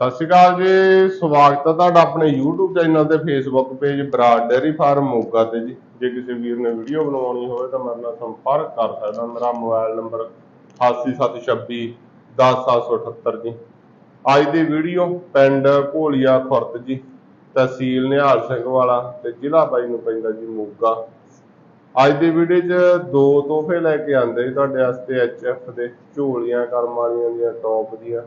ਸਤਿ ਸ਼੍ਰੀ ਅਕਾਲ ਜੀ, ਸਵਾਗਤ ਹੈ ਤੁਹਾਡਾ ਆਪਣੇ YouTube ਚੈਨਲ ਤੇ Facebook page Brar dairy farm Moga ਤੇ ਜੀ। ਜੇ ਕਿਸੇ ਵੀਰ ਨੇ ਵੀਡੀਓ ਬਣਵਾਉਣੀ ਹੋਵੇ ਤਾਂ ਮੇਰੇ ਨਾਲ ਸੰਪਰਕ ਕਰ ਸਕਦਾ। ਮੇਰਾ ਮੋਬਾਈਲ ਨੰਬਰ 8726 10778 ਜੀ। ਅੱਜ ਦੀ ਵੀਡੀਓ ਪਿੰਡ ਭੋਲੀਆ ਖੁਰਦ ਜੀ, ਤਹਿਸੀਲ ਨਿਹਾਲ ਸਿੰਘ ਵਾਲਾ ਤੇ ਜ਼ਿਲ੍ਹਾ ਬਾਈ ਨੂੰ ਪੈਂਦਾ ਜੀ ਮੋਗਾ। ਅੱਜ ਦੀ ਵੀਡੀਓ 'ਚ ਦੋ ਤੋਹਫੇ ਲੈ ਕੇ ਆਂਦੇ ਜੀ ਤੁਹਾਡੇ ਵਾਸਤੇ ਐਚਐਫ ਦੇ, ਝੋਲੀਆਂ, ਕਰਮ ਵਾਲੀਆਂ ਦੀਆਂ ਟੌਪ ਦੀਆਂ।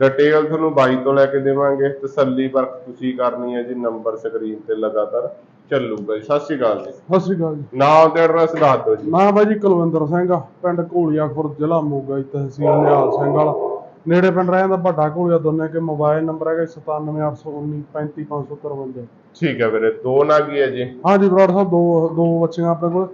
ਡਿਟੇਲ ਤੁਹਾਨੂੰ ਬਾਈ ਤੋਂ ਲੈ ਕੇ ਦੇਵਾਂਗੇ ਤਸੱਲੀ ਪਰਖ ਤੁਸੀਂ ਕਰਨੀ ਹੈ ਜੀ ਨੰਬਰ ਸਕਰੀਨ ਤੇ ਲਗਾਤਾਰ ਚੱਲੂਗਾ ਜੀ। ਸਤਿ ਸ਼੍ਰੀ ਅਕਾਲ ਜੀ। ਸਤਿ ਸ੍ਰੀ ਅਕਾਲ ਜੀ। ਨਾਮ ਤੇ ਐਡਰੈਸ ਦੱਸ ਦਿਓ ਜੀ। ਮੈਂ ਬਾਈ ਜੀ ਕੁਲਵਿੰਦਰ ਸਿੰਘ ਪਿੰਡ ਘੋਲੀਆ ਖੁਰਦ ਜ਼ਿਲ੍ਹਾ ਮੋਗਾ ਜੀ ਤਹਿਸੀਲ ਨਿਹਾਲ ਸਿੰਘ ਵਾਲਾ। ਨੇੜੇ ਪਿੰਡ ਰਹਿ ਜਾਂਦਾ ਵੱਡਾ ਘੋਲੀਆ ਦੋਨੇ ਕੇ ਮੋਬਾਈਲ ਨੰਬਰ ਹੈਗਾ 97819 35553 ਠੀਕ ਹੈ ਵੀਰੇ ਦੋ ਨਾਗ ਹੀ ਹੈ ਜੀ? ਹਾਂਜੀ ਬਰਾੜ ਸਾਹਿਬ ਦੋ ਦੋ ਬੱਚੀਆਂ ਆਪਣੇ ਕੋਲ।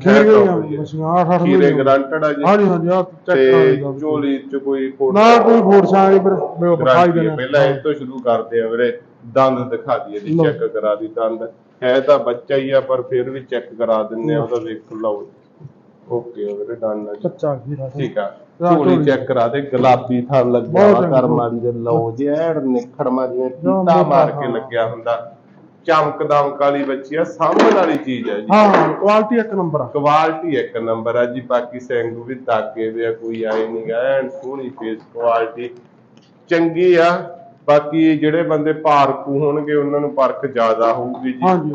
ਹੈ ਖੀਰ ਤਾਂ ਗਈਆਂ ਵਧੀਆ। ਬੱਚੀਆਂ 8 8 ਖੀਰੇ ਗਰੰਟਡ ਹੈ ਜੀ ਹਾਂਜੀ ਹਾਂਜੀ ਆ ਚੈੱਕ ਤੇ ਕਰਾ ਲਈਦਾ ਝੋਲੀ ਚ ਕੋਈ ਫੋਟੋ ਨਾ ਕੋਈ ਫੋੜ ਛਾਂ ਵੀਰ ਮੈਂ ਵਿਖਾਈ ਗਾਰੰਟੀ ਹੈ। ਦੇਣਾ ਪਹਿਲਾਂ ਇਹ ਤੋਂ ਸ਼ੁਰੂ ਕਰਦੇ ਆ ਵੀਰੇ ਦੰਦ ਦਿਖਾ ਦਈਏ ਜੀ ਲਓ। ਚੈੱਕ ਕਰਾ ਦੀ ਦੰਦ ਹੈ ਤਾਂ ਬੱਚਾ ਹੀ ਆ ਪਰ ਫਿਰ ਵੀ ਚੈੱਕ ਕਰਾ ਦਿੰਨੇ ਆ ਉਹਦਾ ਵੇਖ ਲਓ ਓਕੇ ਵੀਰੇ ਡਨ ਹੈ ਜੀ। ਕੱਚਾ ਖੀਰਾ ਠੀਕ ਆ ਹਾਂ, ਝੋਲੀ ਝੋਲੀ। ਚੈੱਕ ਕਰਾ ਦੇ ਗੁਲਾਬੀ ਥਾਂ ਲੱਗਿਆ ਬਹੁਤ ਵਾ ਚੰਗਾ। ਕਰਮ ਵਾਲੀ ਦੇ ਲਓ ਜੇ ਐੜ ਨਿਖੜਮਾ ਜਿਵੇਂ ਨਾ, ਮਾਰ ਕੇ। ਲੱਗਿਆ ਹੁੰਦਾ ਚਮਕ ਦਮਕ ਵਾਲੀ ਬੱਚੀ ਆ ਸਾਂਭਣ ਵਾਲੀ ਚੀਜ਼ ਹੈ ਜੀ। ਹਾਂ ਕੁਆਲਿਟੀ ਇੱਕ ਨੰਬਰ ਆ। ਕੁਆਲਿਟੀ ਇੱਕ ਨੰਬਰ ਆ ਜੀ ਬਾਕੀ ਸਿੰਘ ਵੀ ਦਾਗੇ ਵੀ ਆ ਕੋਈ ਆਏ ਨਹੀਂ ਗਾ ਐਨ ਸੋਹਣੀ ਫੇਸ ਕੁਆਲਿਟੀ ਚੰਗੀ ਆ ਬਾਕੀ ਜਿਹੜੇ ਬੰਦੇ ਪਾਰਕੂ ਹੋਣਗੇ ਉਹਨਾਂ ਨੂੰ ਪਰਖ ਜ਼ਿਆਦਾ ਹੋਊਗੀ ਜੀ। ਹਾਂਜੀ।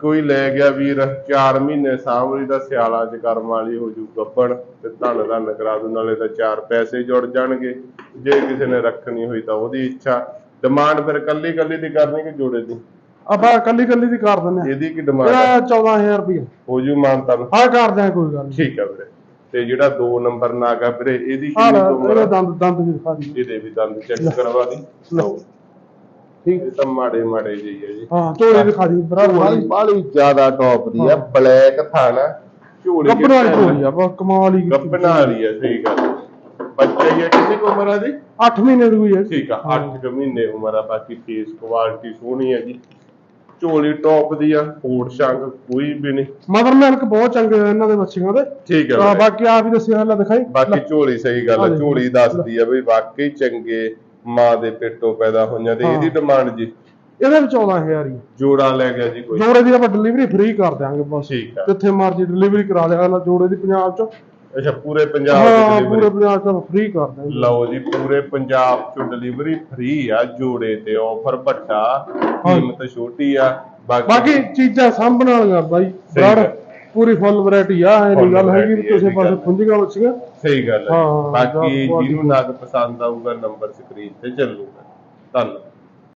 ਕੋਈ ਲੈ ਗਿਆ ਵੀਰ 4 ਮਹੀਨੇ ਸਾਂਭਲੀ ਦਾ ਸਿਆਲਾ ਚ ਕਰਮ ਵਾਲੀ ਹੋ ਜੂ ਗੱਬਣ ਤੇ ਧੰਨ ਧੰਨ ਕਰਾ ਦੂ ਨਾਲੇ ਤਾਂ ਚਾਰ ਪੈਸੇ ਜੁੜ ਜਾਣਗੇ। ਜੇ ਕਿਸੇ ਨੇ ਰੱਖਣੀ ਹੋਈ ਤਾਂ ਉਹਦੀ ਇੱਛਾ। ਡਿਮਾਂਡ ਫਿਰ ਕੱਲੀ ਕੱਲੀ ਦੀ ਕਰਨੀ ਕਿ ਜੋੜੇ ਦੀ? ਆਪਾਂ ਕੱਲੀ ਕੱਲੀ ਦੀ ਕਰ ਦਿੰਦੇ ਆ ਇਹਦੀ ਕੀ ਡਿਮਾਂਡ ਇਹਦਾ 14000 ਰੁਪਏ ਹੋ ਜੂ ਮਾਨਤਾ ਨੂੰ ਹਾਂ ਕਰਦੇ ਆ ਕੋਈ ਗੱਲ ਨਹੀਂ। ਠੀਕ ਆ ਵੀਰੇ। ਤੇ ਜਿਹੜਾ 2 ਨੰਬਰ ਨਾਗ ਵੀਰੇ ਇਹਦੀ ਹਾਂ ਕਿੰਨੀ ਉਮਰ ਆ? ਦੰਦ ਦੰਦ ਵੀ ਦਿਖਾ ਦੀ ਇਹਦੇ ਵੀ ਦੰਦ ਚੈੱਕ ਕਰਵਾ ਦੀ। ਲਓ। ਠੀਕ। ਇਹ ਤਾਂ ਮਾੜੇ ਮਾੜੇ ਜਿਹੀ ਹੈ ਜੀ। ਹਾਂ ਝੋਲੇ ਦਿਖਾ ਦੀ ਬਰਾਬਰ ਬਾਲੀ ਬਾਲੀ ਜ਼ਿਆਦਾ ਟੌਪ ਦੀ ਆ ਬਲੈਕ ਥਾਣਾ ਝੋਲੀ ਗੱਬਰ ਵਾਲੀ ਝੋਲੀ ਆ ਬਸ ਕਮਾਲ ਹੀ ਗੱਪਣਾ ਵਾਲੀ ਆ ਸਹੀ ਗੱਲ ਹੈ। ਬੱਚਾ ਹੀ ਕਿੰਨੀ ਕੁ ਉਮਰ ਆ ਜੀ? 8 ਮਹੀਨੇ ਦੀ ਹੋਈ ਹੈ ਠੀਕ ਆ 8 ਮਹੀਨੇ ਉਮਰ ਆ ਬਾਕੀ ਫੇਸ ਕੁਆਲਿਟੀ ਸੋਹਣੀ ਆ ਜੀ। ਝੋਲੀ ਟੌਪ ਦੀ ਆ ਫੂਡ ਸ਼ੰਕ ਕੋਈ ਵੀ ਨਹੀਂ। ਮਦਰ ਮਿਲਕ ਬਹੁਤ ਚੰਗੇ ਆ ਇਹਨਾਂ ਦੇ ਬੱਚਿਆਂ ਦੇ। ਠੀਕ ਆ ਹਾਂ। ਬਾਕੀ ਆਪ ਹੀ ਦੱਸਿਆ ਹਲਾ ਦਿਖਾਈ। ਬਾਕੀ ਝੋਲੀ ਸਹੀ ਗੱਲ ਹੈ। ਝੋਲੀ ਦੱਸਦੀ ਆ ਵੀ ਵਾਕਈ ਚੰਗੇ ਮਾਂ ਦੇ ਪੇਟੋਂ ਪੈਦਾ ਹੋਈਆਂ ਤੇ। ਇਹਦੀ ਡਿਮਾਂਡ ਜੀ। ਇਹਦੇ ਵਿੱਚ 14000 ਹੀ ਜੋੜਾ ਲੈ ਗਿਆ ਜੀ ਕੋਈ। ਜੋੜੇ ਦੀ ਆਪਾਂ ਡਿਲੀਵਰੀ ਫ੍ਰੀ ਕਰ ਦਿਆਂਗੇ ਬਸ। ਠੀਕ ਆ। ਜਿੱਥੇ ਮਰਜ਼ੀ ਡਿਲੀਵਰੀ ਕਰਾ ਨਾ ਜੋੜੇ ਦੀ ਪੰਜਾਬ ਚ। ਅੱਛਾ ਪੂਰੇ ਪੰਜਾਬ ਹਾਂ ਦੀ ਪੂਰੇ ਪੰਜਾਬ ਚ ਫ੍ਰੀ ਕਰ ਦਿਆਂਗੇ ਲਓ ਜੀ ਪੂਰੇ ਪੰਜਾਬ ਚ ਡਿਲੀਵਰੀ ਫ੍ਰੀ ਆ ਜੋੜੇ ਤੇ ਆਫਰ ਵੱਡਾ ਕੀਮਤ ਛੋਟੀ ਆ ਬਾਕੀ ਚੀਜ਼ਾਂ ਸਾਂਭਣ ਵਾਲੀਆਂ ਬਾਈ ਬਰਾੜ। ਪੂਰੀ ਫੁੱਲ ਵੈਰਾਈਟੀ ਆ ਇਹ ਨਹੀਂ ਗੱਲ ਹੈਗੀ ਕਿਸੇ ਪਾਸੇ। ਪੁੰਜੀਆਂ ਬੱਚੀਆਂ ਸਹੀ ਗੱਲ ਹੈ ਬਾਕੀ ਜਿਹਨੂੰ ਨਗ ਪਸੰਦ ਆਊਗਾ ਨੰਬਰ ਸਕਰੀਨ ਤੇ ਚੱਲੂਗਾ। ਧੰਨਵਾਦ।